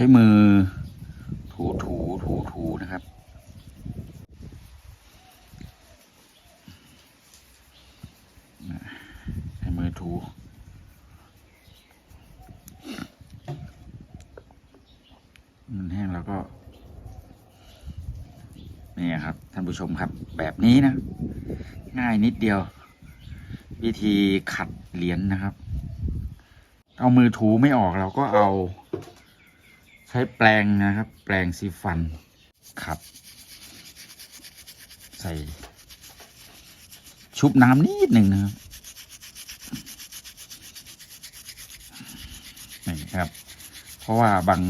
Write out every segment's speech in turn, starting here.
ช้มือ ถูถูถูถูนะครับ ใช้มือถูมันแห้งแล้วก็ นี่ครับ ท่านผู้ชมครับ แบบนี้นะ ง่ายนิดเดียว วิธีขัดเหรียญนะครับ เอามือถูไม่ออกเราก็เอา ใช้แปรงนะครับ แปรงสีฟันขัดใส่ ชุบน้ำนิดหนึ่งนะครับนี่ครับ เพราะว่าบาง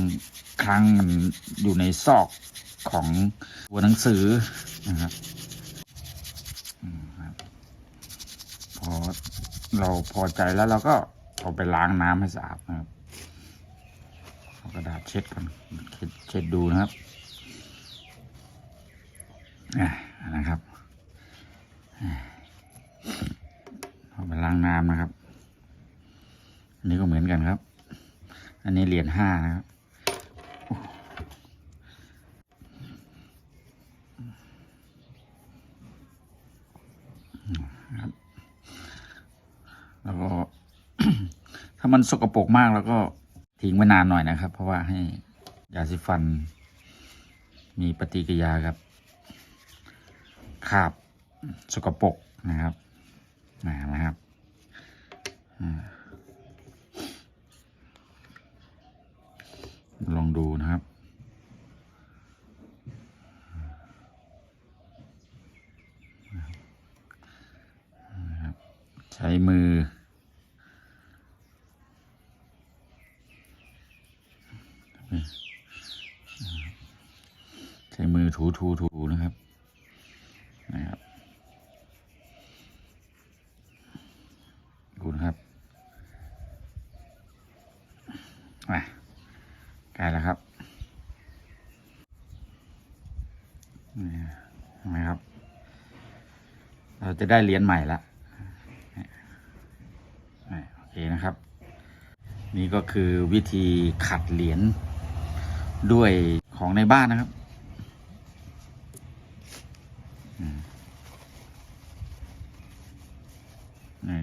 ครั้งมันอยู่ในซอกของตัวหนังสือนะครับพอเราพอใจแล้วเราก็เอาไปล้างน้ำให้สะอาดนะครับ เช็ดก่อนเช็ดเช็ดดูนะครับอ่นะครับเอาไปล้างน้ำนะครับ อันนี้ก็เหมือนกันครับ อันนี้เหรียญห้านะครับแล้วก็ ถ้ามันสกปรกมากแล้วก็ ทิ้งไว้นานหน่อยนะครับ เพราะว่าให้ยาสีฟัน มีปฏิกิริยากับคราบสกปรกนะครับนะนะครับลองดูนะครับใช้มือ ใช้มือถูถูถูนะครับ นะครับดูนะครับมาใกล้แล้วครับนี่เห็นไหมครับ เราจะได้เหรียญใหม่ละโอเคนะครับ นี่ก็คือวิธีขัดเหรียญ ด้วยของในบ้านนะครับ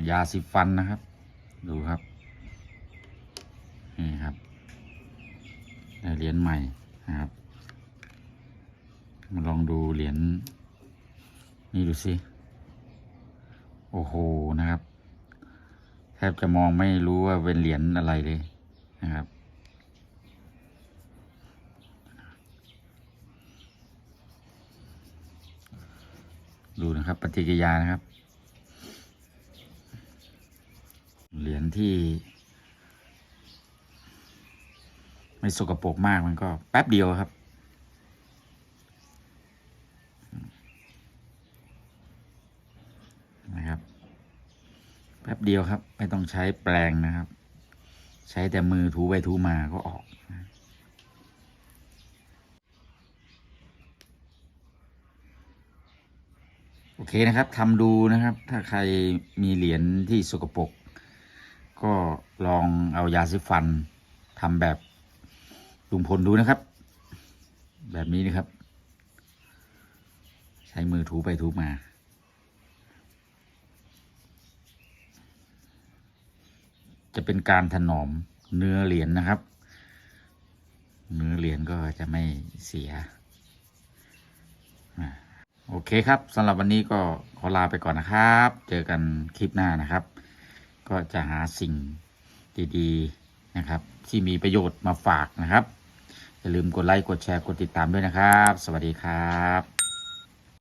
ยาสีฟันนะครับ ดูครับ นี่ครับได้เหรียญใหม่นะครับ ลองดูเหรียญนี่ดูสิ โอ้โหนะครับ แทบจะมองไม่รู้ว่าเป็นเหรียญอะไรเลยนะครับ ดูนะครับปฏิกิริยานะครับ เหรียญที่ ไม่สกปรกมากมันก็แป๊บเดียวครับ นะครับ แป๊บเดียวครับ ไม่ต้องใช้แปรงนะครับ ใช้แต่มือถูไปถูมาก็ออกนะโอ เคนะครับทำดูนะครับ ถ้าใครมีเหรียญที่สกปรกก็ลองเอายาสีฟันทำแบบลุงพลดูนะครับ แบบนี้นะครับ ใช้มือถูไปถูมา จะเป็นการถนอมเนื้อเหรียญนะครับ เนื้อเหรียญก็จะไม่เสีย เคครับสำหรับวันนี้ก็ขอลาไปก่อนนะครับ เจอกันคลิปหน้านะครับ ก็จะหาสิ่งดีๆนะครับ ที่มีประโยชน์มาฝากนะครับอย่าลืมกดไลค์กดแชร์กดติดตามด้วยนะครับ สวัสดีครับ